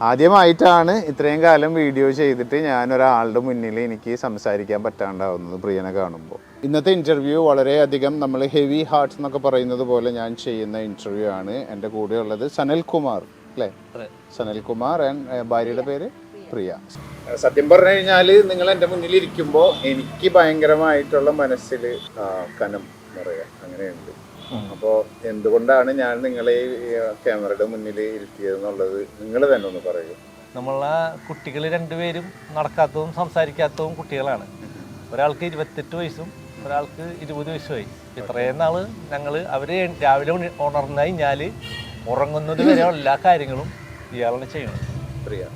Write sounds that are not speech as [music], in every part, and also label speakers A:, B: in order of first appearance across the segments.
A: ആദ്യമായിട്ടാണ് ഇത്രയും കാലം വീഡിയോ ചെയ്തിട്ട് ഞാൻ ഒരാളുടെ മുന്നിൽ എനിക്ക് സംസാരിക്കാൻ പറ്റാണ്ടാവുന്നത് പ്രിയനെ കാണുമ്പോൾ. ഇന്നത്തെ ഇന്റർവ്യൂ വളരെയധികം നമ്മൾ ഹെവി ഹാർട്ട്സ് എന്നൊക്കെ പറയുന്നത് പോലെ ഞാൻ ചെയ്യുന്ന ഇന്റർവ്യൂ ആണ്. എന്റെ കൂടെ ഉള്ളത് സനൽ കുമാർ അല്ലേ? സനൽകുമാർ ആൻഡ് ഭാര്യയുടെ പേര് പ്രിയ. സത്യം പറഞ്ഞു കഴിഞ്ഞാൽ നിങ്ങൾ എന്റെ മുന്നിൽ ഇരിക്കുമ്പോൾ എനിക്ക് ഭയങ്കരമായിട്ടുള്ള മനസ്സിൽ കനം പറയുക അങ്ങനെയുണ്ട്. അപ്പോൾ എന്തുകൊണ്ടാണ് ഞാൻ നിങ്ങളെ ഈ ക്യാമറയുടെ മുന്നിൽ ഇരുത്തിയതെന്നുള്ളത് നിങ്ങൾ തന്നെ ഒന്ന് പറയൂ.
B: നമ്മളെ കുട്ടികൾ രണ്ടുപേരും നടക്കാത്തതും സംസാരിക്കാത്തതും കുട്ടികളാണ്. ഒരാൾക്ക് ഇരുപത്തെട്ട് വയസ്സും ഒരാൾക്ക് ഇരുപത് വയസ്സുമായി. ഇത്രയും നാൾ ഞങ്ങൾ അവർ രാവിലെ ഉണ- ഉണർന്നു കഴിഞ്ഞാൽ ഉറങ്ങുന്നത് വരെ എല്ലാ കാര്യങ്ങളും ഇയാളാണ്
A: ചെയ്യണം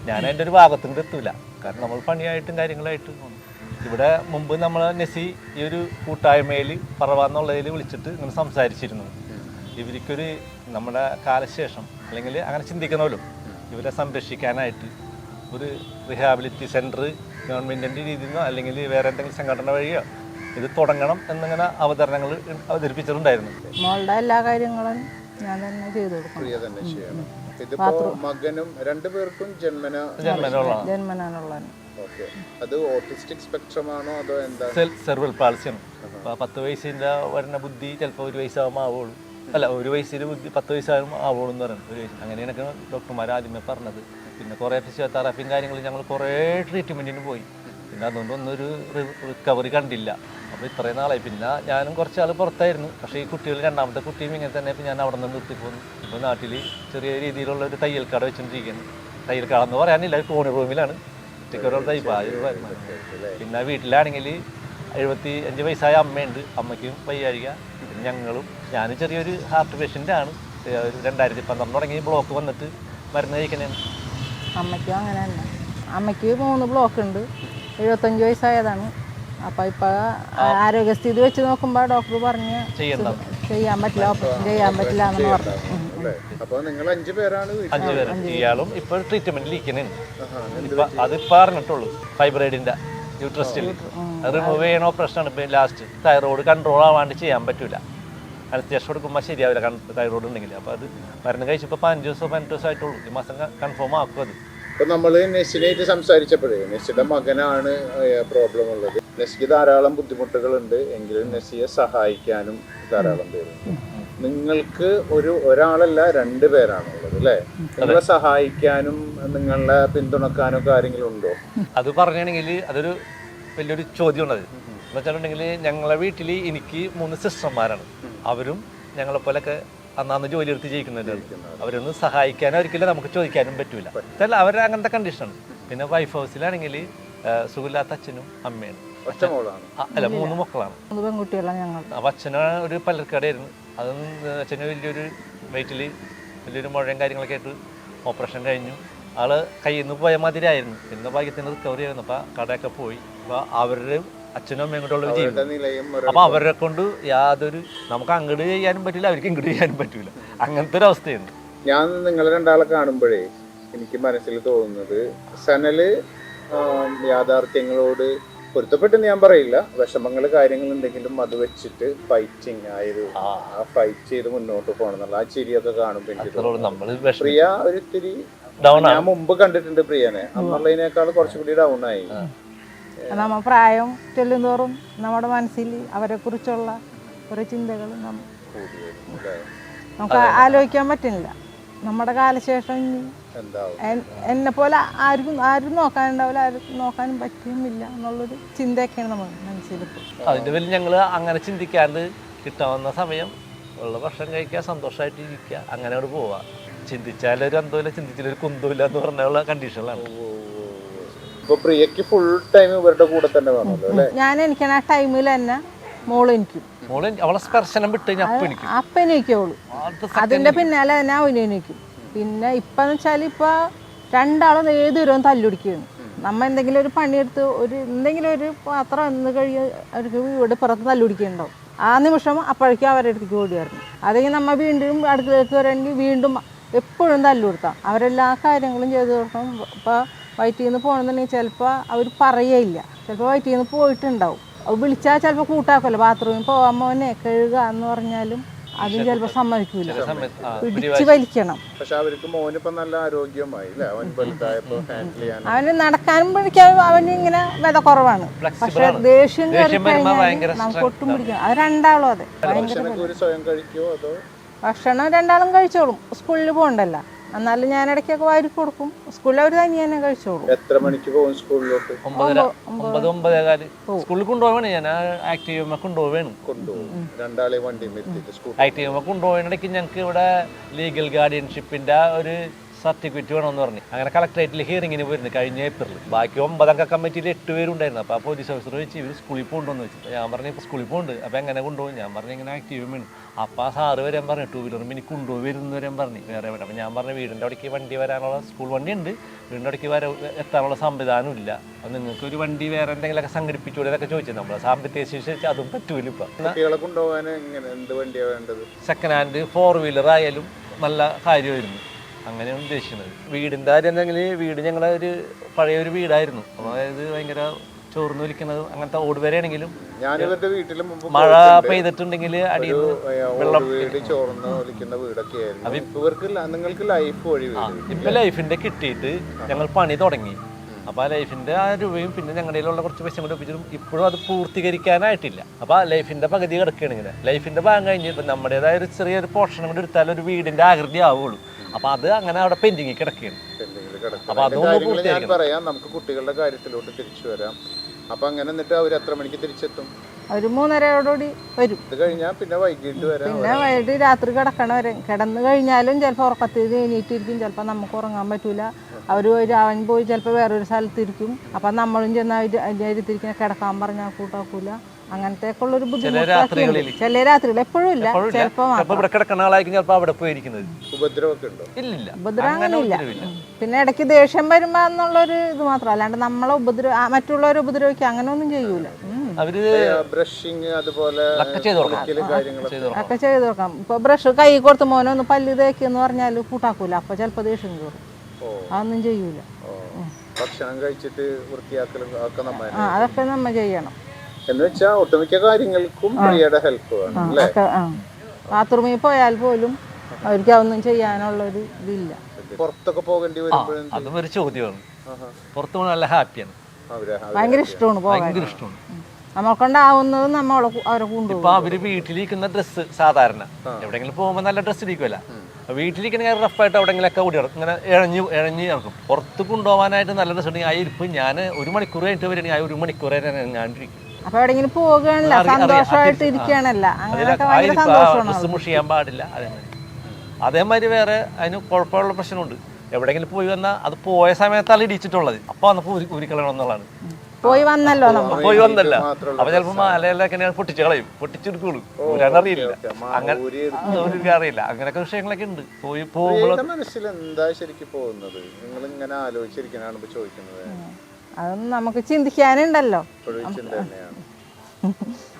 B: ഞാൻ എന്റെ ഒരു ഭാഗത്തുനിന്ന് എത്തൂല. കാരണം നമ്മൾ പണിയായിട്ടും കാര്യങ്ങളായിട്ടും. ഇവിടെ മുമ്പ് നമ്മൾ നെസി ഈ ഒരു കൂട്ടായ്മയിൽ പറവാന്നുള്ളതിൽ വിളിച്ചിട്ട് ഇങ്ങനെ സംസാരിച്ചിരുന്നു. ഇവർക്കൊരു നമ്മുടെ കാലശേഷം അല്ലെങ്കിൽ അങ്ങനെ ചിന്തിക്കണമല്ലോ. ഇവരെ സംരക്ഷിക്കാനായിട്ട് ഒരു റിഹാബിലിറ്റി സെന്റർ ഗവൺമെന്റിന്റെ രീതിയിൽ നിന്നോ അല്ലെങ്കിൽ വേറെ എന്തെങ്കിലും സംഘടന വഴിയോ ഇത് തുടങ്ങണം എന്നിങ്ങനെ അവതരണങ്ങൾ അവതരിപ്പിച്ചിട്ടുണ്ടായിരുന്നു.
C: മോളുടെ എല്ലാ കാര്യങ്ങളും ഞാൻ തന്നെ ചെയ്തു കൊടുക്കും
A: പ്രിയ തന്നെ ചെയ്യണം ഇതിപ്പോ മകനും രണ്ടു പേർക്കും ജന്മന ഓക്കെ അത് ഓട്ടിസ്റ്റിക് അതോ
B: സെർവൽ പാൾസിയാണ് പത്ത് വയസ്സിന്റെ വരുന്ന ബുദ്ധി ചിലപ്പോൾ ഒരു വയസ്സാകുമ്പോൾ ആവുള്ളൂ. അല്ല ഒരു വയസ്സിൽ ബുദ്ധി പത്ത് വയസ്സാകും ആവുള്ളൂ എന്ന് പറയുന്നത്. ഒരു വയസ്സ് അങ്ങനെയൊക്കെ ഡോക്ടർമാർ ആദ്യമേ പറഞ്ഞത്. പിന്നെ കുറേ ഫിസിയോതെറാപ്പിയും കാര്യങ്ങളും ഞങ്ങൾ കുറേ ട്രീറ്റ്മെന്റിന് പോയി. പിന്നെ അതുകൊണ്ട് ഒന്നൊരു റിക്കവറി കണ്ടില്ല. അപ്പോൾ ഇത്രയും നാളായി. പിന്നെ ഞാനും കുറച്ച് ആൾ പുറത്തായിരുന്നു. പക്ഷേ ഈ കുട്ടികൾ രണ്ടാമത്തെ കുട്ടിയും ഇങ്ങനെ തന്നെ ഇപ്പോൾ ഞാൻ അവിടെ നിന്ന് നിർത്തിപ്പോന്നു ഇപ്പോൾ നാട്ടിൽ ചെറിയ രീതിയിലുള്ള ഒരു തയ്യൽ കട വെച്ചുകൊണ്ടിരിക്കുന്നു തയ്യൽ കട എന്ന് പറയാനില്ല ഒരു കോണി റൂമിലാണ്. ആ ഒരു വരുമാനം. പിന്നെ വീട്ടിലാണെങ്കിൽ എഴുപത്തി അഞ്ച് വയസ്സായ അമ്മയുണ്ട്. അമ്മയ്ക്കും വയ്യാഴിക. ഞങ്ങളും ഞാൻ ചെറിയൊരു ഹാർട്ട് പേഷ്യന്റ് ആണ്. ഏ, ഒരു രണ്ടായിരത്തി പന്ത്രണ്ട് തുടങ്ങി ബ്ലോക്ക് വന്നിട്ട് മരുന്ന് കഴിക്കണേ
C: അമ്മയ്ക്കും അങ്ങനെ തന്നെ. അമ്മയ്ക്ക് മൂന്ന് ബ്ലോക്ക് ഉണ്ട്. എഴുപത്തഞ്ച് വയസ്സായതാണ്. അപ്പം ഇപ്പം ആരോഗ്യസ്ഥിതി വെച്ച് നോക്കുമ്പോൾ ഡോക്ടർ പറഞ്ഞ് ചെയ്യാൻ പറ്റില്ല ഓപ്പറേഷൻ ചെയ്യാൻ പറ്റില്ല എന്ന് പറഞ്ഞു.
A: അല്ലേ? അപ്പൊ നിങ്ങൾ അഞ്ചു പേരാണ്
B: അഞ്ച് പേര്. ഇയാളും ഇപ്പോൾ ട്രീറ്റ്മെന്റിൽ ഇരിക്കുന്നുണ്ട്. ഇപ്പം അതിപ്പോൾ അറിഞ്ഞിട്ടുള്ളൂ യൂട്രസ്റ്റിൽ റിമൂവ് ചെയ്യണ ഓപ്പറേഷനാണ് ഇപ്പൊ ലാസ്റ്റ് തൈറോയ്ഡ് കൺട്രോൾ ആവാണ്ട് ചെയ്യാൻ പറ്റില്ല അനസ്തേഷൻ കൊടുക്കുമ്പോൾ ശരിയാവില്ല തൈറോയ്ഡ് ഉണ്ടെങ്കിൽ അപ്പോൾ അത് മരുന്ന് കഴിച്ചപ്പോൾ പതിനഞ്ച് ദിവസം പതിനെട്ട് ദിവസം ആയിട്ടുള്ളൂ. ഈ മാസം കൺഫേം ആക്കും അത്.
A: ഇപ്പൊ നമ്മൾ നെസ്സിനായിട്ട് സംസാരിച്ചപ്പോഴേ നെസ്സിയുടെ മകനാണ് പ്രോബ്ലം ഉള്ളത്. നെസ്സിക്ക് ധാരാളം ബുദ്ധിമുട്ടുകളുണ്ട്. എങ്കിലും നെസ്സിയെ സഹായിക്കാനും ധാരാളം പേരുണ്ട്. നിങ്ങൾക്ക് ഒരു ഒരാളല്ല രണ്ട് പേരാണുള്ളത് അല്ലേ? നിങ്ങളെ സഹായിക്കാനും നിങ്ങളെ പിന്തുണക്കാനും ഒക്കെ ആരെങ്കിലും ഉണ്ടോ?
B: അത് പറഞ്ഞാണെങ്കിൽ അതൊരു വലിയൊരു ചോദ്യം ഉള്ളത് എന്ന് വെച്ചിട്ടുണ്ടെങ്കിൽ ഞങ്ങളെ വീട്ടിൽ എനിക്ക് മൂന്ന് സിസ്റ്റർമാരാണ്. അവരും ഞങ്ങളെ പോലൊക്കെ അന്നാന്ന് ജോലി എടുത്ത് ജയിക്കുന്നുണ്ട്. അവരൊന്നും സഹായിക്കാനോ ഒരിക്കലും നമുക്ക് ചോദിക്കാനും പറ്റൂല. അല്ല അവർ അങ്ങനത്തെ കണ്ടീഷനാണ് പിന്നെ വൈഫ് ഹൗസിലാണെങ്കിൽ സുഖമില്ലാത്ത അച്ഛനും അമ്മയാണ്.
A: മോളാണ്.
B: അല്ല മൂന്ന് മക്കളാണ്.
C: പെൺകുട്ടികളാണ് ഞങ്ങൾ
B: അപ്പോൾ അച്ഛന് ഒരു പലർക്കടയായിരുന്നു. അതും അച്ഛന് വലിയൊരു വെയിറ്റിൽ വലിയൊരു മുഴയും കാര്യങ്ങളൊക്കെ ആയിട്ട് ഓപ്പറേഷൻ കഴിഞ്ഞു. ആൾ കയ്യിൽ നിന്ന് പോയ മാതിരിയായിരുന്നു. ഇന്ന് ഭാഗ്യത്തിന് റിക്കവറി ആയിരുന്നു. അപ്പോൾ കടയൊക്കെ പോയി. അപ്പോൾ അവരുടെ അച്ഛനും അമ്മയും കൂടെ ജീവിതം അപ്പോൾ അവരെ കൊണ്ട് യാതൊരു നമുക്ക് അങ്ങോട്ട് ചെയ്യാനും പറ്റില്ല അവർക്ക് ഇങ്ങോട്ട് ചെയ്യാനും പറ്റില്ല അങ്ങനത്തെ ഒരു അവസ്ഥയുണ്ട്
A: ഞാൻ നിങ്ങൾ രണ്ടാളെ കാണുമ്പോഴേ എനിക്ക് മനസ്സിൽ തോന്നുന്നത് സനൽ യാഥാർത്ഥ്യങ്ങളോട് പൊരുത്തപ്പെട്ടെന്ന് ഞാൻ പറയില്ല. വിഷമങ്ങൾ കാര്യങ്ങൾ ഉണ്ടെങ്കിലും അത് വെച്ചിട്ട് ഫൈറ്റിങ് ആയത് ആ. ഫൈറ്റ് ചെയ്ത് മുന്നോട്ട് പോകണം എന്നുള്ള ആ ചിരിയൊക്കെ കാണുമ്പോൾ എനിക്ക് പ്രിയ ഒരിത്തിരി ഞാൻ മുമ്പ് കണ്ടിട്ടുണ്ട് പ്രിയനെ. അന്നുള്ളതിനേക്കാൾ കുറച്ചുകൂടി ഡൗൺ ആയി.
C: നമ്മ പ്രായം ചെല്ലുന്തോറും നമ്മുടെ മനസ്സിൽ അവരെക്കുറിച്ചുള്ള ഓരോ ചിന്തകൾ നമ്മ
A: കൂടി
C: നമുക്ക് ആലോചിക്കാൻ പറ്റുന്നില്ല നമ്മുടെ കാലശേഷം എന്നെ പോലെ ആർക്കും ആരും നോക്കാനുണ്ടാവില്ല ആരും നോക്കാനും പറ്റുമില്ല എന്നുള്ളൊരു ചിന്തയൊക്കെയാണ് നമ്മൾ മനസ്സിലിപ്പോൾ
B: അതിന്റെ പേരിൽ ഞങ്ങൾ അങ്ങനെ ചിന്തിക്കാണ്ട് കിട്ടാവുന്ന സമയം ഉള്ള ഭക്ഷണം കഴിക്കുക സന്തോഷമായിട്ട് ഇരിക്കുക അങ്ങനെ അവിടെ പോവുക. ചിന്തിച്ചാലൊരു അന്തമില്ല ചിന്തിച്ചാലൊരു കുന്തമില്ല എന്ന് പറഞ്ഞുള്ള കണ്ടീഷനിലാണ്
A: പ്രിയക്ക് ഫുൾ ടൈം ഇവരുടെ കൂടെ തന്നെ വേണമല്ലോ അല്ലേ?
C: ഞാൻ എനിക്കാണ് ആ ടൈമിൽ തന്നെ മോൾ എനിക്കും.
B: മോൾ അവളെ സ്പർശനം വിട്ട് കഴിഞ്ഞാൽ അപ്പം എനിക്ക്.
C: അപ്പം എനിക്കുള്ളൂ അതിന്റെ പിന്നാലെ തന്നെ അവനും എനിക്കും. പിന്നെ ഇപ്പം വെച്ചാൽ ഇപ്പോൾ രണ്ടാളും ഏതൊരു തല്ലുടിക്കുകയാണ് നമ്മ എന്തെങ്കിലും ഒരു പണിയെടുത്ത് ഒരു എന്തെങ്കിലും ഒരു പാത്രം എന്ന് കഴിയ അവർക്ക് വീട് പുറത്ത് തല്ലുടിക്കുന്നുണ്ടാവും ആ നിമിഷം അപ്പോഴേക്കും അവരുടെ അടുത്തേക്ക് ഓടി വരണം. അതെങ്കിൽ നമ്മൾ വീണ്ടും അടുക്കളയിലേക്ക് വരണമെങ്കിൽ വീണ്ടും എപ്പോഴും തല്ലുകൊടുത്താം അവരെല്ലാ കാര്യങ്ങളും ചെയ്തു കൊടുക്കണം. ഇപ്പോൾ വയറ്റിൽ നിന്ന് പോകണമെന്നുണ്ടെങ്കിൽ ചിലപ്പോൾ അവർ പറയേയില്ല. ചിലപ്പോൾ വയറ്റിൽ നിന്ന് പോയിട്ടുണ്ടാവും വിളിച്ചാൽ ചിലപ്പോൾ കൂട്ടാക്കുമല്ലോ ബാത്റൂമിൽ പോകാൻ മോനെ കഴുകുക എന്ന് പറഞ്ഞാലും അതും ചിലപ്പോ സമ്മതിക്കൂല. പിടിച്ചു വലിക്കണം.
A: പക്ഷെ അവർക്ക് മോനിപ്പോ നല്ല ആരോഗ്യമായി
C: അവന് നടക്കാനും പിടിക്കാനും അവന് ഇങ്ങനെ വില കുറവാണ്. പക്ഷെ ദേഷ്യം കയറി കഴിഞ്ഞാൽ നമുക്ക് ഒട്ടും പിടിക്കണം അത് രണ്ടാളും അതോ ഭക്ഷണം രണ്ടാളും കഴിച്ചോളും. സ്കൂളിൽ പോകണ്ടല്ല. എന്നാലും ഞാൻ ഇടയ്ക്കൊക്കെ വാരി കൊടുക്കും. സ്കൂളിൽ അവർ തന്നെ തന്നെ കഴിച്ചോളും.
A: എത്ര മണിക്ക് പോകും സ്കൂളിലോട്ട്?
B: ഒമ്പതര ഒമ്പത് ഒമ്പതേകാൽ സ്കൂളിൽ കൊണ്ടുപോവാണ് ഞാൻ ആക്റ്റീവ് കൊണ്ടുപോവാണ്
A: കൊണ്ടുപോകും. രണ്ടാളെ വണ്ടി
B: ആക്റ്റീവ് കൊണ്ടുപോയതിനിടയ്ക്ക് ഞങ്ങൾക്ക് ഇവിടെ ലീഗൽ ഗാർഡിയൻഷിപ്പിന്റെ ഒരു സർട്ടിഫിക്കറ്റ് വേണമെന്ന് പറഞ്ഞു. അങ്ങനെ കളക്ടറേറ്റിൽ ഹിയറിങ്ങിന് പോയിരുന്നു കഴിഞ്ഞ ഏപ്രിൽ ബാക്കി ഒമ്പതംഗ കമ്മിറ്റിയിൽ എട്ട് പേരുണ്ടായിരുന്നു. അപ്പോൾ ആ പോലീസ് ഓഫീസർ വെച്ച് ഇവർ സ്കൂളിൽ പോകുന്നുണ്ടെന്ന് വെച്ചു ഞാൻ പറഞ്ഞു ഇപ്പോൾ സ്കൂളിൽ പോകുന്നുണ്ട് അപ്പോൾ എങ്ങനെ കൊണ്ടുപോകും? ഞാൻ പറഞ്ഞു ഇങ്ങനെ ആക്റ്റീവ് വേണം അപ്പോൾ ആ സാറ് വരാൻ പറഞ്ഞു ടൂ വീലർ മിനി കൊണ്ടുപോയി വരുന്ന വരാൻ പറഞ്ഞു. വേറെ വേണം അപ്പോൾ ഞാൻ പറഞ്ഞു വീടിന്റെ അവിടേക്ക് വണ്ടി വരാനുള്ള സ്കൂൾ വണ്ടി ഉണ്ട് വീടിന്റെ അവിടേക്ക് വര എത്താനുള്ള സംവിധാനം ഇല്ല. അപ്പോൾ നിങ്ങൾക്ക് ഒരു വണ്ടി വേറെ എന്തെങ്കിലുമൊക്കെ സംഘടിപ്പിച്ചുകൂടെ എന്നൊക്കെ ചോദിച്ചത് നമ്മളെ സാമ്പത്തിക ശേഷി അതും പറ്റൂല ഇപ്പം.
A: കൊണ്ടുപോകാൻ
B: സെക്കൻഡ് ഹാൻഡ് ഫോർ വീലർ ആയാലും നല്ല കാര്യമായിരുന്നു അങ്ങനെയാണ് ഉദ്ദേശിക്കുന്നത്. വീടിന്റെ കാര്യം എന്തെങ്കിൽ വീട് ഞങ്ങളുടെ ഒരു പഴയ ഒരു വീടായിരുന്നു. അതായത് ഭയങ്കര ചോർന്നു വലിക്കുന്നത് അങ്ങനത്തെ ഓട് വരെയാണെങ്കിലും മഴ പെയ്തിട്ടുണ്ടെങ്കിൽ അടിയിൽ
A: വെള്ളം ചോർന്ന് ഒലിക്കുന്ന വീടൊക്കെ നിങ്ങൾക്ക് ലൈഫ് വഴി വീട്
B: ലൈഫിന്റെ കിട്ടിയിട്ട് ഞങ്ങൾ പണി തുടങ്ങി. അപ്പോൾ ആ ലൈഫിന്റെ ആ രൂപയും പിന്നെ ഞങ്ങളുടെ ഉള്ള കുറച്ച് പൈസ കൂടെ ഒപ്പിച്ചിട്ടും ഇപ്പോഴും അത് പൂർത്തീകരിക്കാനായിട്ടില്ല. അപ്പോൾ ആ ലൈഫിന്റെ പകുതി കിടക്കുകയാണ് ഇങ്ങനെ. ലൈഫിന്റെ ഭാഗം കഴിഞ്ഞ് ഇപ്പം നമ്മുടേതായ ഒരു ചെറിയൊരു പോർഷൻ കൂടി എടുത്താൽ ഒരു വീടിന്റെ ആകൃതി ആവുള്ളൂ. അപ്പോൾ അത് അങ്ങനെ അവിടെ പെൻഡിങ്ങിൽ കിടക്കുകയാണ്.
A: എന്തെങ്കിലും കിടക്കും
B: അപ്പൊ
A: അതിന്റെ
B: അതൊന്ന്
A: ഞാൻ പറയാം. നമുക്ക് കുട്ടികളുടെ കാര്യത്തിലോട്ട് തിരിച്ചു വരാം. അപ്പൊ അങ്ങനെ എന്നിട്ട് അവർ എത്ര മണിക്ക് തിരിച്ചെത്തും?
C: ഒരു മൂന്നരയോടുകൂടി വരും.
A: ഇത് കഴിഞ്ഞാൽ പിന്നെ വൈകിട്ട് വരാം
C: പിന്നെ വൈകിട്ട് രാത്രി കിടക്കണ വരെ. കിടന്നു കഴിഞ്ഞാലും ചിലപ്പോൾ ഉറക്കത്തിൽ എണീറ്റിരിക്കും. ചിലപ്പോൾ നമുക്ക് ഉറങ്ങാൻ പറ്റൂല. അവർ പോയി അവൻ പോയി ചിലപ്പോൾ വേറൊരു സ്ഥലത്തിരിക്കും. അപ്പം നമ്മളും ചെന്ന് അതിന്റെ അതിന്റെ അരിത്തിരിക്കുന്ന കിടക്കാൻ പറഞ്ഞാൽ കൂട്ടാക്കൂല അങ്ങനത്തെ ഒക്കെ ഉള്ളൊരു ബുദ്ധിമുട്ടൊക്കെ ഉണ്ട്. ചില രാത്രികൾ എപ്പോഴും ഇല്ല. ചിലപ്പോൾ
B: അവിടെ പോയിരിക്കുന്നത്. ഇല്ലില്ല.
C: ഉപദ്രവം
B: അങ്ങനെ
C: അങ്ങനെ ഇല്ല.
B: ഉപദ്രവമില്ല.
C: പിന്നെ ഇടയ്ക്ക് ദേഷ്യം വരുമ്പോ എന്നുള്ളൊരു ഇത് മാത്രം. അല്ലാണ്ട് നമ്മളെ ഉപദ്രവ മറ്റുള്ളവരെ ഉപദ്രവിക്കുക അങ്ങനെ ഒന്നും ചെയ്യൂല
B: അവർ
A: ബ്രഷിങ് അതുപോലെ
B: ഒക്കെ ചെയ്ത്
C: നോക്കാം ഇപ്പൊ ബ്രഷ് കൈ കൊടുത്ത് മോനെ ഒന്ന് പല്ല് തേക്കെന്ന് പറഞ്ഞാൽ കൂട്ടാക്കൂല. അപ്പൊ ചെലപ്പോ ദേഷ്യം കയറും
A: ഓ.
C: അതൊന്നും ചെയ്യൂല.
A: ഓ. ഭക്ഷണം കഴിച്ചിട്ട് വൃത്തിയാക്കലും
C: അതൊക്കെ നമ്മ ചെയ്യണം.
A: എന്ന് വെച്ചാൽ ഒട്ടുമിക്ക കാര്യങ്ങൾക്കും പ്രിയയുടെ ഹെൽപ്പ് വേണം അല്ലേ?
C: ബാത്റൂമിൽ പോയാൽ പോലും അവർക്ക് അതൊന്നും ചെയ്യാനുള്ളൊരു ഇതില്ല.
A: പുറത്തൊക്കെ പോകേണ്ടി വരുമ്പോഴും
B: അതും ഒരു ചോദ്യമാണ്. പുറത്ത് നല്ല ഹാപ്പിയാണ്.
A: അവർ
C: ഭയങ്കര ഇഷ്ടമാണ് പോകാൻ.
B: ഭയങ്കര ഇഷ്ടമാണ്.
C: നമ്മളെ നമ്മൾ നമ്മളെ അവരെ കൊണ്ടുപോകും.
B: ഇപ്പൊ അവർ വീട്ടിലിരിക്കുന്ന ഡ്രസ്സ് സാധാരണ. എവിടെങ്കിലും പോകുമ്പോൾ നല്ല ഡ്രസ്സ് ഇരിക്കുമല്ല വീട്ടിലിരിക്കുന്ന റഫായിട്ട് എവിടെങ്കിലൊക്കെ ഓടി ഇങ്ങനെ ഇഴഞ്ഞു ഇഴഞ്ഞു നടക്കും. പുറത്ത് കൊണ്ടുപോകാനായിട്ട് നല്ല ഡ്രസ്സ് ഉണ്ടെങ്കിൽ ആ ഇരിപ്പ് ഞാൻ ഒരു മണിക്കൂർ കഴിഞ്ഞിട്ട് വരികയാണെങ്കിൽ ആ ഒരു മണിക്കൂർ വരെ ഞാൻ ഇരിക്കും.
C: അപ്പൊ എവിടെങ്കിലും പോകണല്ല സന്തോഷമായിട്ട് ഇരിക്കുകയാണല്ല. അങ്ങനെയൊക്കെ ഭയങ്കര സന്തോഷമാണ്
B: ഡ്രസ്സ് പാടില്ല. അതേമാതിരി. വേറെ അതിന് കുഴപ്പമുള്ള പ്രശ്നമുണ്ട്. എവിടെങ്കിലും പോയി വന്നാൽ അത് പോയ സമയത്താണ് ഇടിച്ചിട്ടുള്ളത്. അപ്പൊ എന്നുള്ളതാണ്.
C: പോയി വന്നല്ലോ
B: പോയി വന്നല്ല. അപ്പൊ ചിലപ്പോ മാലയിലൊക്കെ പൊട്ടിച്ചു പൊട്ടിച്ച് കളയും? പൊട്ടിച്ചെടുക്കുള്ളൂ. ഊരാനറിയില്ല അങ്ങനെ അറിയില്ല. അങ്ങനെയൊക്കെ വിഷയങ്ങളൊക്കെ ഉണ്ട്. പോയി പോകുമ്പോൾ
A: മനസ്സിൽ എന്താ ശരിക്കും പോകുന്നത്? നിങ്ങൾ ഇങ്ങനെ ആലോചിച്ചിരിക്കണാണ് ഇപ്പൊ ചോദിക്കുന്നത്.
C: അതൊന്നും നമുക്ക് ചിന്തിക്കാനുണ്ടല്ലോ.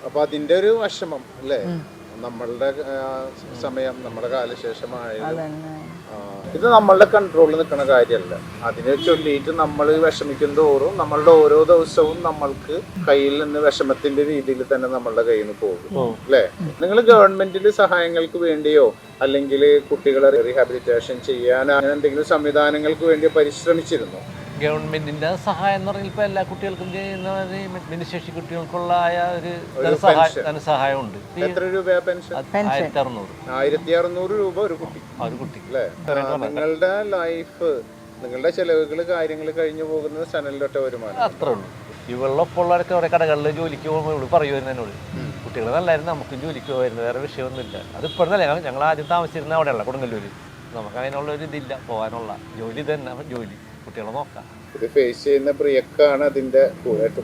A: അപ്പൊ അതിന്റെ ഒരു വിഷമം അല്ലേ? നമ്മളുടെ സമയം നമ്മുടെ കാലശേഷമായ ഇത് നമ്മളുടെ കൺട്രോളിൽ നിൽക്കുന്ന കാര്യമല്ല. അതിനെ ചൊല്ലിയിട്ട് നമ്മൾ വിഷമിക്കും തോറും നമ്മളുടെ ഓരോ ദിവസവും നമ്മൾക്ക് കയ്യിൽ നിന്ന് വിഷമത്തിന്റെ രീതിയിൽ തന്നെ നമ്മളുടെ കയ്യിൽ നിന്ന് പോകും. അല്ലേ? നിങ്ങൾ ഗവൺമെന്റിൽ സഹായങ്ങൾക്ക് വേണ്ടിയോ അല്ലെങ്കിൽ കുട്ടികളെ റീഹാബിലിറ്റേഷൻ ചെയ്യാൻ അങ്ങനെ എന്തെങ്കിലും സംവിധാനങ്ങൾക്ക് വേണ്ടി പരിശ്രമിച്ചിരുന്നോ?
B: ഗവൺമെന്റിന്റെ സഹായം എന്ന് പറഞ്ഞാൽ ഇപ്പൊ എല്ലാ കുട്ടികൾക്കും ചെയ്യുന്ന ഭിന്നശേഷി കുട്ടികൾക്കുള്ള ആയ ഒരു ധനസഹായം ഉണ്ട്
A: എത്ര രൂപയാ പെൻഷൻ?
B: ആയിരത്തി അറുന്നൂറ്
A: ആയിരത്തി അറുന്നൂറ് രൂപ ഒരു കുട്ടി.
B: ഒരു കുട്ടി.
A: അല്ലേ? നിങ്ങളുടെ ലൈഫ് നിങ്ങളുടെ ചെലവുകൾ കാര്യങ്ങൾ കഴിഞ്ഞു പോകുന്നത് സനലിലൊറ്റ വരുമാനം
B: അത്രേ ഉള്ളൂ. ഇവളൊപ്പമുള്ളവരൊക്കെ അവിടെ കടകളിൽ ജോലിക്ക് പോകുമ്പോൾ ഇവിടെ പറയുമായിരുന്നു എന്നോട് കുട്ടികൾ നല്ലായിരുന്നു നമുക്കും ജോലിക്ക് പോയിരുന്നു വേറെ വിഷയമൊന്നുമില്ല. അത് ഇപ്പോഴല്ലേ ഞങ്ങൾ ഞങ്ങൾ ആദ്യം താമസിച്ചിരുന്ന അവിടെയുള്ള കൊടുങ്ങല്ലൂര്. നമുക്ക് അതിനുള്ള ഒരു ഇതില്ല പോകാനുള്ള. ജോലി തന്നെ ജോലി. കുട്ടികളെ നോക്കാം.
A: ഇത് ഫേസ് ചെയ്യുന്ന പ്രിയക്കാണ് അതിന്റെ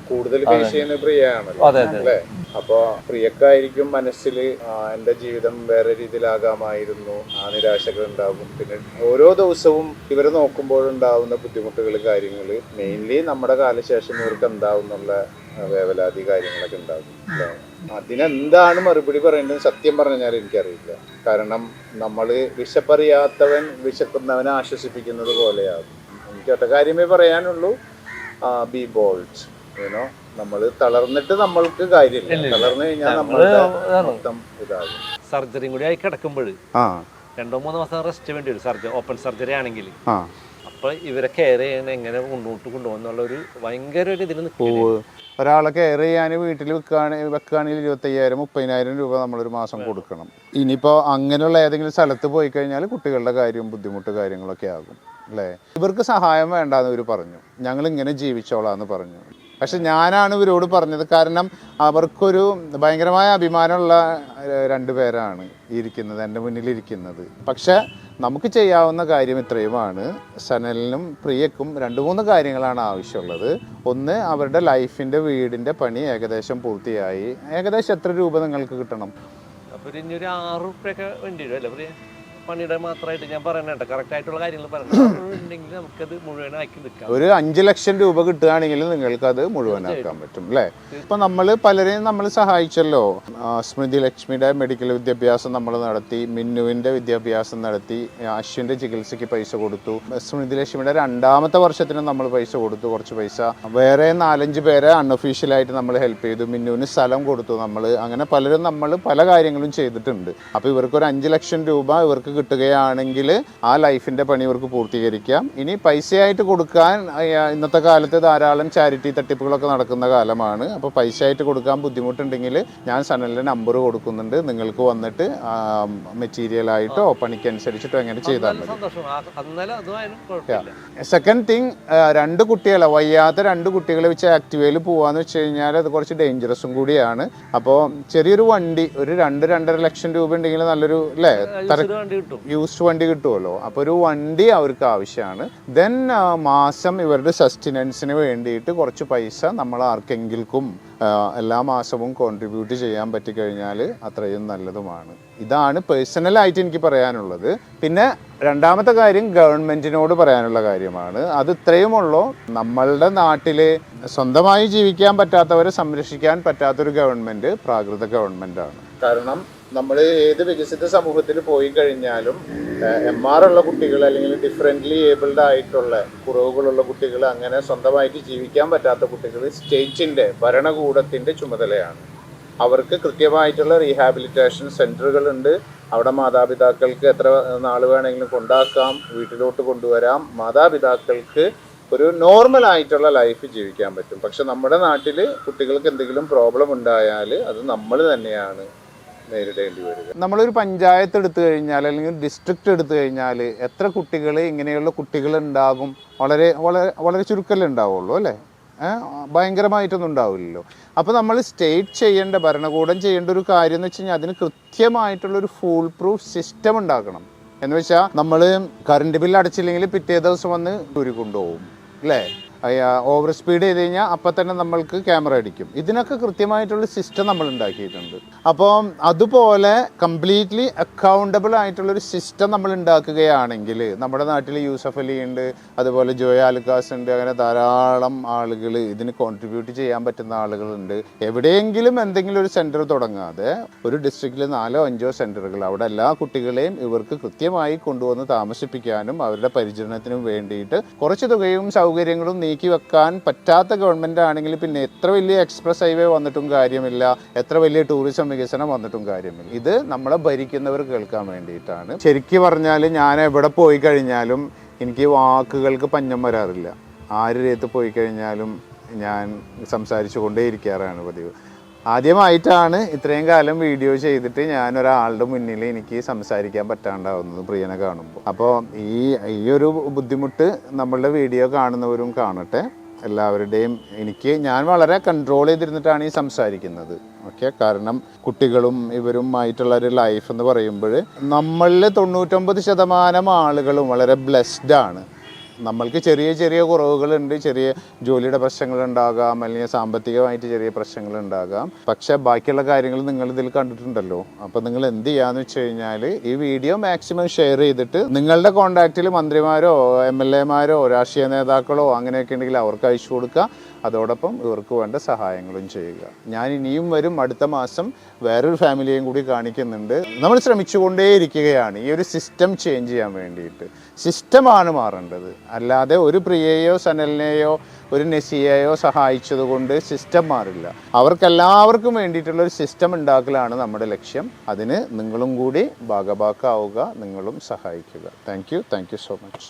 A: കൂടുതൽ ഫേസ് ചെയ്യുന്ന പ്രിയാണല്ലോ
B: അതെ
A: അപ്പൊ പ്രിയക്കായിരിക്കും മനസ്സിൽ എന്റെ ജീവിതം വേറെ രീതിയിലാകാമായിരുന്നു. ആ നിരാശകൾ ഉണ്ടാകും. പിന്നെ ഓരോ ദിവസവും ഇവരെ നോക്കുമ്പോഴുണ്ടാവുന്ന ബുദ്ധിമുട്ടുകൾ കാര്യങ്ങൾ മെയിൻലി നമ്മുടെ കാലശേഷം ഇവർക്ക് എന്താവുന്നുള്ള എന്നുള്ള വേവലാതി കാര്യങ്ങളൊക്കെ ഉണ്ടാകും. അതിനെന്താണ് മറുപടി പറയേണ്ടത്? സത്യം പറഞ്ഞാൽ എനിക്കറിയില്ല. കാരണം നമ്മൾ വിശപ്പറിയാത്തവൻ വിശക്കുന്നവനെ ആശ്വസിപ്പിക്കുന്നത് പോലെയാകും. എനിക്ക് കാര്യമേ പറയാനുള്ളൂ. ബി ബോൾഡ് ഏനോ നമ്മൾ തളർന്നിട്ട് നമ്മൾക്ക് കാര്യമില്ല. തളർന്നു കഴിഞ്ഞാൽ
B: നമ്മൾ.
A: മൊത്തം ഇതാകും.
B: സർജറിയും കൂടി ആയി കിടക്കുമ്പോൾ രണ്ടോ മൂന്നോ മാസം റെസ്റ്റ് വേണ്ടി വരും. സർജറി ഓപ്പൺ സർജറി ആണെങ്കിൽ. അപ്പൊ ഇവരെ കെയർ ചെയ്യാൻ എങ്ങനെ മുന്നോട്ട് കൊണ്ടുപോകുന്നുള്ള ഒരു ഭയങ്കര ഒരു ഇതിൽ
A: ഒരാളെ കെയർ ചെയ്യാൻ വീട്ടിൽ വെക്കുകയാണ് വെക്കുകയാണെങ്കിൽ ഇരുപത്തയ്യായിരം മുപ്പതിനായിരം രൂപ നമ്മളൊരു മാസം കൊടുക്കണം. ഇനിയിപ്പോൾ അങ്ങനെയുള്ള ഏതെങ്കിലും സ്ഥലത്ത് പോയി കഴിഞ്ഞാൽ കുട്ടികളുടെ കാര്യവും ബുദ്ധിമുട്ട് കാര്യങ്ങളൊക്കെ ആകും. അല്ലേ ഇവർക്ക് സഹായം വേണ്ടെന്ന് ഇവർ പറഞ്ഞു. ഞങ്ങൾ ഇങ്ങനെ ജീവിച്ചോളാന്ന് പറഞ്ഞു. പക്ഷെ ഞാനാണ് ഇവരോട് പറഞ്ഞത്. കാരണം അവർക്കൊരു ഭയങ്കരമായ അഭിമാനമുള്ള രണ്ടുപേരാണ് പേരാണ് ഇരിക്കുന്നത് എന്റെ മുന്നിൽ ഇരിക്കുന്നത്. പക്ഷെ നമുക്ക് ചെയ്യാവുന്ന കാര്യം ഇത്രയുമാണ്. സനലിനും പ്രിയക്കും രണ്ട് മൂന്ന് കാര്യങ്ങളാണ് ആവശ്യമുള്ളത്. ഒന്ന് അവരുടെ ലൈഫിന്റെ വീടിന്റെ പണി ഏകദേശം പൂർത്തിയായി. ഏകദേശം എത്ര രൂപ നിങ്ങൾക്ക് കിട്ടണം?
B: അപ്പോൾ ഇനി ഒരു ആറ് റുപ്യൊക്കെ വേണ്ടി വരും അല്ലേ പണിയുടെ മാത്രമായിട്ട് ഞാൻ പറയണേട്ടോ കറക്റ്റ് ആയിട്ടുള്ള കാര്യങ്ങൾ പറയണം [coughs] ഉണ്ടെങ്കിൽ നമുക്കത് മുഴുവനാക്കി നിൽക്കാം.
A: ഒരു അഞ്ച് ലക്ഷം രൂപ കിട്ടുകയാണെങ്കിൽ നിങ്ങൾക്ക് അത് മുഴുവനാക്കാൻ പറ്റും അല്ലേ? ഇപ്പൊ നമ്മൾ പലരെയും നമ്മൾ സഹായിച്ചല്ലോ. സ്മൃതി ലക്ഷ്മിയുടെ മെഡിക്കൽ വിദ്യാഭ്യാസം നമ്മൾ നടത്തി മിന്നുവിന്റെ വിദ്യാഭ്യാസം നടത്തി അശ്വിന്റെ ചികിത്സയ്ക്ക് പൈസ കൊടുത്തു സ്മൃതി ലക്ഷ്മിയുടെ രണ്ടാമത്തെ വർഷത്തിന് നമ്മൾ പൈസ കൊടുത്തു കുറച്ച് പൈസ. വേറെ നാലഞ്ച് പേരെ അൺഒഫീഷ്യലായിട്ട് നമ്മൾ ഹെൽപ്പ് ചെയ്തു മിന്നുവിന് സ്ഥലം കൊടുത്തു നമ്മൾ അങ്ങനെ പലരും നമ്മൾ പല കാര്യങ്ങളും ചെയ്തിട്ടുണ്ട്. അപ്പോൾ ഇവർക്ക് ഒരു അഞ്ച് ലക്ഷം രൂപ ഇവർക്ക് കിട്ടുകയാണെങ്കിൽ ആ ലൈഫിന്റെ പണി ഇവർക്ക് പൂർത്തീകരിക്കാം. ഇനി പൈസയായിട്ട് കൊടുക്കാൻ ഇന്നത്തെ കാലത്ത് ധാരാളം ചാരിറ്റി തട്ടിപ്പുകളൊക്കെ നടക്കുന്ന കാലമാണ്. അപ്പോൾ പൈസയായിട്ട് കൊടുക്കാൻ ബുദ്ധിമുട്ടുണ്ടെങ്കിൽ ഞാൻ സനലിന്റെ നമ്പർ കൊടുക്കുന്നുണ്ട്. നിങ്ങൾക്ക് വന്നിട്ട് മെറ്റീരിയലായിട്ടോ പണിക്കനുസരിച്ചിട്ടോ എങ്ങനെ ചെയ്താൽ മതി. സെക്കൻഡ് തിങ് രണ്ട് കുട്ടികളെ വയ്യാത്ത രണ്ട് കുട്ടികളെ വെച്ച് ആക്ടിവയിൽ പോവാന്ന് വെച്ച് കഴിഞ്ഞാൽ അത് കുറച്ച് ഡേഞ്ചറസും കൂടിയാണ്. അപ്പോൾ ചെറിയൊരു വണ്ടി ഒരു രണ്ട് രണ്ടര ലക്ഷം രൂപ ഉണ്ടെങ്കിൽ നല്ലൊരു അല്ലേ
B: കിട്ടും.
A: യൂസ്ഡ് വണ്ടി കിട്ടുമല്ലോ അപ്പോൾ ഒരു വണ്ടി അവർക്ക് ആവശ്യമാണ്. ദെൻ മാസം ഇവരുടെ സസ്റ്റിനൻസിന് വേണ്ടിയിട്ട് കുറച്ച് പൈസ നമ്മൾ ആർക്കെങ്കിലും എല്ലാ മാസവും കോൺട്രിബ്യൂട്ട് ചെയ്യാൻ പറ്റിക്കഴിഞ്ഞാൽ അത്രയും നല്ലതുമാണ്. ഇതാണ് പേഴ്സണലായിട്ട് എനിക്ക് പറയാനുള്ളത്. പിന്നെ രണ്ടാമത്തെ കാര്യം ഗവൺമെന്റിനോട് പറയാനുള്ള കാര്യമാണ്. അത് ഇത്രയുമുള്ളൂ നമ്മളുടെ നാട്ടിൽ സ്വന്തമായി ജീവിക്കാൻ പറ്റാത്തവരെ സംരക്ഷിക്കാൻ പറ്റാത്തൊരു ഗവൺമെന്റ് പ്രാകൃത ഗവൺമെന്റ് ആണ് കാരണം നമ്മൾ ഏത് വികസിത സമൂഹത്തിൽ പോയി കഴിഞ്ഞാലും എം ആർ ഉള്ള കുട്ടികൾ അല്ലെങ്കിൽ ഡിഫറെന്റ്ലി ഏബിൾഡ് ആയിട്ടുള്ള കുറവുകളുള്ള കുട്ടികൾ അങ്ങനെ സ്വന്തമായിട്ട് ജീവിക്കാൻ പറ്റാത്ത കുട്ടികൾ സ്റ്റേറ്റിന്റെ ഭരണകൂടത്തിന്റെ ചുമതലയാണ്. അവർക്ക് കൃത്യമായിട്ടുള്ള റീഹാബിലിറ്റേഷൻ സെന്ററുകളുണ്ട് അവിടെ മാതാപിതാക്കൾക്ക് എത്ര നാൾ വേണമെങ്കിലും കൊണ്ടാക്കാം വീട്ടിലോട്ട് കൊണ്ടുവരാം. മാതാപിതാക്കൾക്ക് ഒരു നോർമൽ ആയിട്ടുള്ള ലൈഫ് ജീവിക്കാൻ പറ്റും. പക്ഷെ നമ്മുടെ നാട്ടിൽ കുട്ടികൾക്ക് എന്തെങ്കിലും പ്രോബ്ലം ഉണ്ടായാൽ അത് നമ്മൾ തന്നെയാണ് നേരിടേണ്ടി വരിക. നമ്മളൊരു പഞ്ചായത്ത് എടുത്തു കഴിഞ്ഞാൽ അല്ലെങ്കിൽ ഡിസ്ട്രിക്റ്റ് എടുത്തു കഴിഞ്ഞാൽ എത്ര കുട്ടികൾ ഇങ്ങനെയുള്ള കുട്ടികൾ ഉണ്ടാകും വളരെ വളരെ വളരെ ചുരുക്കമല്ലേ ഉണ്ടാവുള്ളൂ അല്ലേ? ഭയങ്കരമായിട്ടൊന്നും ഉണ്ടാവില്ലല്ലോ. അപ്പോൾ നമ്മൾ സ്റ്റേറ്റ് ചെയ്യേണ്ട ഭരണകൂടം ചെയ്യേണ്ട ഒരു കാര്യം എന്ന് വെച്ച് കഴിഞ്ഞാൽ അതിന് കൃത്യമായിട്ടുള്ളൊരു ഫുൾ പ്രൂഫ് സിസ്റ്റം ഉണ്ടാക്കണം. എന്ന് വെച്ചാൽ നമ്മൾ കറണ്ട് ബില്ല് അടച്ചില്ലെങ്കിൽ പിറ്റേ ദിവസം വന്ന് ഊരി കൊണ്ടുപോകും അല്ലേ? ഓവർ സ്പീഡ് ചെയ്ത് കഴിഞ്ഞാൽ അപ്പം തന്നെ നമ്മൾക്ക് ക്യാമറ അടിക്കും. ഇതിനൊക്കെ കൃത്യമായിട്ടുള്ള സിസ്റ്റം നമ്മൾ ഉണ്ടാക്കിയിട്ടുണ്ട്. അപ്പോൾ അതുപോലെ കംപ്ലീറ്റ്ലി അക്കൗണ്ടബിൾ ആയിട്ടുള്ളൊരു സിസ്റ്റം നമ്മൾ ഉണ്ടാക്കുകയാണെങ്കിൽ നമ്മുടെ നാട്ടിൽ യൂസഫ് അലി ഉണ്ട് അതുപോലെ ജോയ ആലുക്കാസ് ഉണ്ട് അങ്ങനെ ധാരാളം ആളുകൾ ഇതിന് കോൺട്രിബ്യൂട്ട് ചെയ്യാൻ പറ്റുന്ന ആളുകളുണ്ട്. എവിടെയെങ്കിലും എന്തെങ്കിലും ഒരു സെന്റർ തുടങ്ങാതെ ഒരു ഡിസ്ട്രിക്റ്റിൽ നാലോ അഞ്ചോ സെന്ററുകൾ അവിടെ എല്ലാ കുട്ടികളെയും ഇവർക്ക് കൃത്യമായി കൊണ്ടുവന്ന് താമസിപ്പിക്കാനും അവരുടെ പരിചരണത്തിനും വേണ്ടിയിട്ട് കുറച്ച് തുകയും സൗകര്യങ്ങളും വെക്കാൻ പറ്റാത്ത ഗവൺമെന്റ് ആണെങ്കിൽ പിന്നെ എത്ര വലിയ എക്സ്പ്രസ് ഹൈവേ വന്നിട്ടും കാര്യമില്ല. എത്ര വലിയ ടൂറിസം വികസനം വന്നിട്ടും കാര്യമില്ല. ഇത് നമ്മളെ ഭരിക്കുന്നവർ കേൾക്കാൻ വേണ്ടിയിട്ടാണ്. ശരിക്കും പറഞ്ഞാൽ ഞാൻ എവിടെ പോയി കഴിഞ്ഞാലും എനിക്ക് വാക്കുകൾക്ക് പഞ്ഞം വരാറില്ല. ആരുടെ അടുത്ത് പോയി കഴിഞ്ഞാലും ഞാൻ സംസാരിച്ചു കൊണ്ടേയിരിക്കാറാണ് പതിവ്. ആദ്യമായിട്ടാണ് ഇത്രയും കാലം വീഡിയോ ചെയ്തിട്ട് ഞാൻ ഒരാളുടെ മുന്നിൽ എനിക്ക് സംസാരിക്കാൻ പറ്റാണ്ടാവുന്നത് പ്രിയനെ കാണുമ്പോൾ. അപ്പോൾ ഈ ഈ ഒരു ബുദ്ധിമുട്ട് നമ്മളുടെ വീഡിയോ കാണുന്നവരും കാണട്ടെ. എല്ലാവരുടെയും എനിക്ക് ഞാൻ വളരെ കൺട്രോൾ ചെയ്തിരുന്നിട്ടാണ് ഈ സംസാരിക്കുന്നത്. ഓക്കെ കാരണം കുട്ടികളും ഇവരുമായിട്ടുള്ള ഒരു ലൈഫ് എന്ന് പറയുമ്പോൾ നമ്മളിൽ തൊണ്ണൂറ്റൊമ്പത് ശതമാനം ആളുകളും വളരെ ബ്ലെസ്ഡ് ആണ്. നമ്മൾക്ക് ചെറിയ ചെറിയ കുറവുകളുണ്ട് ചെറിയ ജോലിയുടെ പ്രശ്നങ്ങൾ ഉണ്ടാകാം അല്ലെങ്കിൽ സാമ്പത്തികമായിട്ട് ചെറിയ പ്രശ്നങ്ങൾ ഉണ്ടാകാം പക്ഷേ ബാക്കിയുള്ള കാര്യങ്ങൾ നിങ്ങൾ ഇതിൽ കണ്ടിട്ടുണ്ടല്ലോ. അപ്പോൾ നിങ്ങൾ എന്ത് ചെയ്യാന്ന് വെച്ച് കഴിഞ്ഞാൽ ഈ വീഡിയോ മാക്സിമം ഷെയർ ചെയ്തിട്ട് നിങ്ങളുടെ കോണ്ടാക്റ്റിൽ മന്ത്രിമാരോ എം എൽ എമാരോ രാഷ്ട്രീയ നേതാക്കളോ അങ്ങനെയൊക്കെ ഉണ്ടെങ്കിൽ അവർക്ക് അയച്ചു കൊടുക്കുക. അതോടൊപ്പം ഇവർക്ക് വേണ്ട സഹായങ്ങളും ചെയ്യുക. ഞാൻ ഇനിയും വരും. അടുത്ത മാസം വേറൊരു ഫാമിലിയെയും കൂടി കാണിക്കുന്നുണ്ട്. നമ്മൾ ശ്രമിച്ചുകൊണ്ടേയിരിക്കുകയാണ് ഈ ഒരു സിസ്റ്റം ചേഞ്ച് ചെയ്യാൻ വേണ്ടിയിട്ട്. സിസ്റ്റമാണ് മാറേണ്ടത്. അല്ലാതെ ഒരു പ്രിയയോ സനലിനെയോ ഒരു നെസിയയോ സഹായിച്ചതുകൊണ്ട് സിസ്റ്റം മാറില്ല. അവർക്കെല്ലാവർക്കും വേണ്ടിയിട്ടുള്ള ഒരു സിസ്റ്റം ഉണ്ടാക്കലാണ് നമ്മുടെ ലക്ഷ്യം. അതിന് നിങ്ങളും കൂടി ഭാഗഭാക്കാവുക നിങ്ങളും സഹായിക്കുക. Thank you thank you so much